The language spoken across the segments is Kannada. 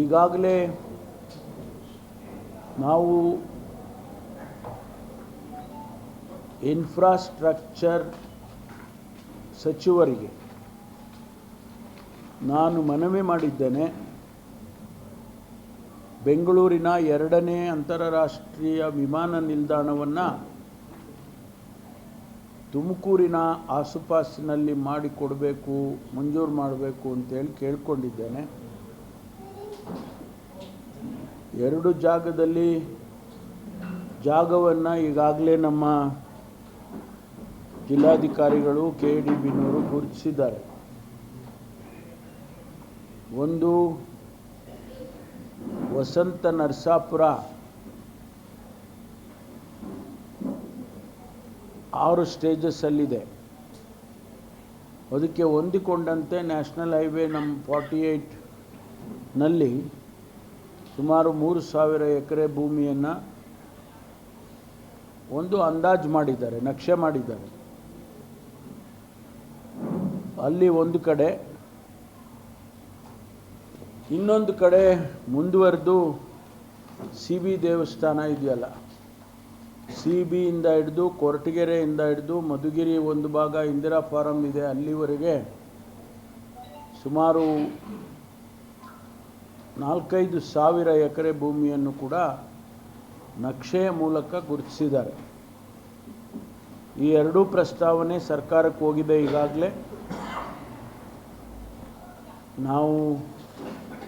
ಈಗಾಗಲೇ ನಾವು ಇನ್ಫ್ರಾಸ್ಟ್ರಕ್ಚರ್ ಸಚಿವರಿಗೆ ನಾನು ಮನವಿ ಮಾಡಿದ್ದೇನೆ, ಬೆಂಗಳೂರಿನ ಎರಡನೇ ಅಂತಾರಾಷ್ಟ್ರೀಯ ವಿಮಾನ ನಿಲ್ದಾಣವನ್ನು ತುಮಕೂರಿನ ಆಸುಪಾಸಿನಲ್ಲಿ ಮಾಡಿಕೊಡಬೇಕು, ಮಂಜೂರು ಮಾಡಬೇಕು ಅಂತೇಳಿ ಕೇಳ್ಕೊಂಡಿದ್ದೇನೆ. ಎರಡು ಜಾಗದಲ್ಲಿ ಜಾಗವನ್ನು ಈಗಾಗಲೇ ನಮ್ಮ ಜಿಲ್ಲಾಧಿಕಾರಿಗಳು ಕೆ ಡಿ ಬಿನವರು ಗುರುತಿಸಿದ್ದಾರೆ. ಒಂದು ವಸಂತ ನರಸಾಪುರ ಆರು ಸ್ಟೇಜಸ್ಸಲ್ಲಿದೆ ಅದಕ್ಕೆ ಹೊಂದಿಕೊಂಡಂತೆ ನ್ಯಾಷನಲ್ ಹೈವೇ ನಮ್ಮ ಫಾರ್ಟಿ ಏಯ್ಟ್ನಲ್ಲಿ ಸುಮಾರು ಮೂರು ಸಾವಿರ ಎಕರೆ ಭೂಮಿಯನ್ನು ಒಂದು ಅಂದಾಜು ಮಾಡಿದ್ದಾರೆ, ನಕ್ಷೆ ಮಾಡಿದ್ದಾರೆ. ಅಲ್ಲಿ ಒಂದು ಕಡೆ, ಇನ್ನೊಂದು ಕಡೆ ಮುಂದುವರೆದು ಸಿ ಬಿ ದೇವಸ್ಥಾನ ಇದೆಯಲ್ಲ, ಸಿ ಬಿಯಿಂದ ಹಿಡಿದು ಕೊರಟಗೆರೆಯಿಂದ ಹಿಡಿದು ಮಧುಗಿರಿ ಒಂದು ಭಾಗ ಇಂದಿರಾ ಫಾರಂ ಇದೆ, ಅಲ್ಲಿವರೆಗೆ ಸುಮಾರು ನಾಲ್ಕೈದು ಸಾವಿರ ಎಕರೆ ಭೂಮಿಯನ್ನು ಕೂಡ ನಕ್ಷೆಯ ಮೂಲಕ ಗುರುತಿಸಿದ್ದಾರೆ. ಈ ಎರಡೂ ಪ್ರಸ್ತಾವನೆ ಸರ್ಕಾರಕ್ಕೆ ಹೋಗಿದೆ ಈಗಾಗಲೇ. ನಾವು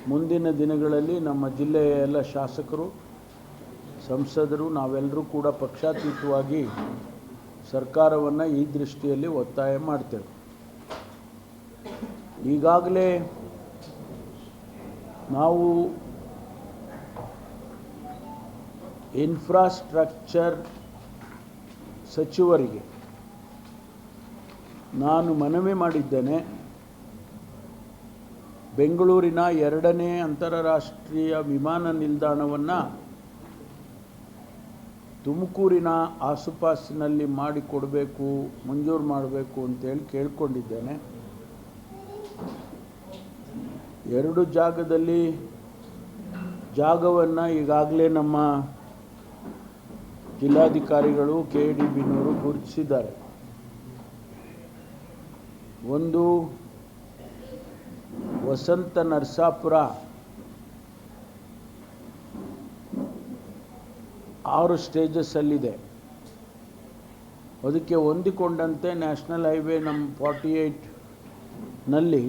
ಮುಂದಿನ ದಿನಗಳಲ್ಲಿ ನಮ್ಮ ಜಿಲ್ಲೆಯ ಎಲ್ಲ ಶಾಸಕರು, ಸಂಸದರು, ನಾವೆಲ್ಲರೂ ಕೂಡ ಪಕ್ಷಾತೀತವಾಗಿ ಸರ್ಕಾರವನ್ನು ಈ ದೃಷ್ಟಿಯಲ್ಲಿ ಒತ್ತಾಯ ಮಾಡ್ತೇವೆ. ಈಗಾಗಲೇ ನಾವು ಇನ್ಫ್ರಾಸ್ಟ್ರಕ್ಚರ್ ಸಚಿವರಿಗೆ ನಾನು ಮನವಿ ಮಾಡಿದ್ದೇನೆ, ಬೆಂಗಳೂರಿನ ಎರಡನೇ ಅಂತಾರಾಷ್ಟ್ರೀಯ ವಿಮಾನ ನಿಲ್ದಾಣವನ್ನು ತುಮಕೂರಿನ ಆಸುಪಾಸಿನಲ್ಲಿ ಮಾಡಿಕೊಡಬೇಕು, ಮಂಜೂರು ಮಾಡಬೇಕು ಅಂತೇಳಿ ಕೇಳ್ಕೊಂಡಿದ್ದೇನೆ. ಎರಡು ಜಾಗದಲ್ಲಿ ಜಾಗವನ್ನು ಈಗಾಗಲೇ ನಮ್ಮ ಜಿಲ್ಲಾಧಿಕಾರಿಗಳು ಕೆ ಡಿ ಬಿನವರು ಗುರುತಿಸಿದ್ದಾರೆ. ಒಂದು ವಸಂತ ನರಸಾಪುರ ಆರು ಸ್ಟೇಜಸ್ಸಲ್ಲಿದೆ ಅದಕ್ಕೆ ಹೊಂದಿಕೊಂಡಂತೆ ನ್ಯಾಷನಲ್ ಹೈವೇ ನಮ್ಮ ಫಾರ್ಟಿ ಏಯ್ಟ್ನಲ್ಲಿ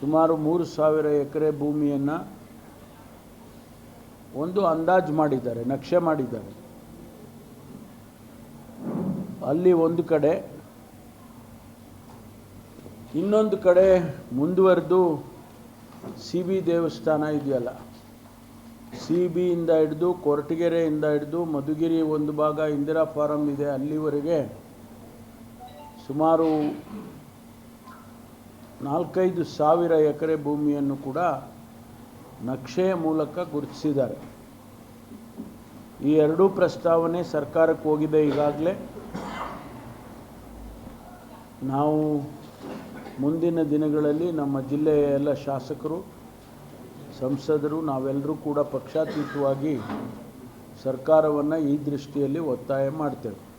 ಸುಮಾರು ಮೂರು ಸಾವಿರ ಎಕರೆ ಭೂಮಿಯನ್ನು ಒಂದು ಅಂದಾಜು ಮಾಡಿದ್ದಾರೆ, ನಕ್ಷೆ ಮಾಡಿದ್ದಾರೆ. ಅಲ್ಲಿ ಒಂದು ಕಡೆ, ಇನ್ನೊಂದು ಕಡೆ ಮುಂದುವರೆದು ಸಿ ಬಿ ದೇವಸ್ಥಾನ ಇದೆಯಲ್ಲ, ಸಿ ಬಿಯಿಂದ ಹಿಡಿದು ಕೊರಟಗೆರೆಯಿಂದ ಹಿಡಿದು ಮಧುಗಿರಿ ಒಂದು ಭಾಗ ಇಂದಿರಾ ಫಾರಂ ಇದೆ, ಅಲ್ಲಿವರೆಗೆ ಸುಮಾರು ನಾಲ್ಕೈದು ಸಾವಿರ ಎಕರೆ ಭೂಮಿಯನ್ನು ಕೂಡ ನಕ್ಷೆಯ ಮೂಲಕ ಗುರುತಿಸಿದ್ದಾರೆ. ಈ ಎರಡೂ ಪ್ರಸ್ತಾವನೆ ಸರ್ಕಾರಕ್ಕೆ ಹೋಗಿದೆ ಈಗಾಗಲೇ. ನಾವು ಮುಂದಿನ ದಿನಗಳಲ್ಲಿ ನಮ್ಮ ಜಿಲ್ಲೆಯ ಎಲ್ಲ ಶಾಸಕರು, ಸಂಸದರು, ನಾವೆಲ್ಲರೂ ಕೂಡ ಪಕ್ಷಾತೀತವಾಗಿ ಸರ್ಕಾರವನ್ನು ಈ ದೃಷ್ಟಿಯಲ್ಲಿ ಒತ್ತಾಯ ಮಾಡ್ತೇವೆ.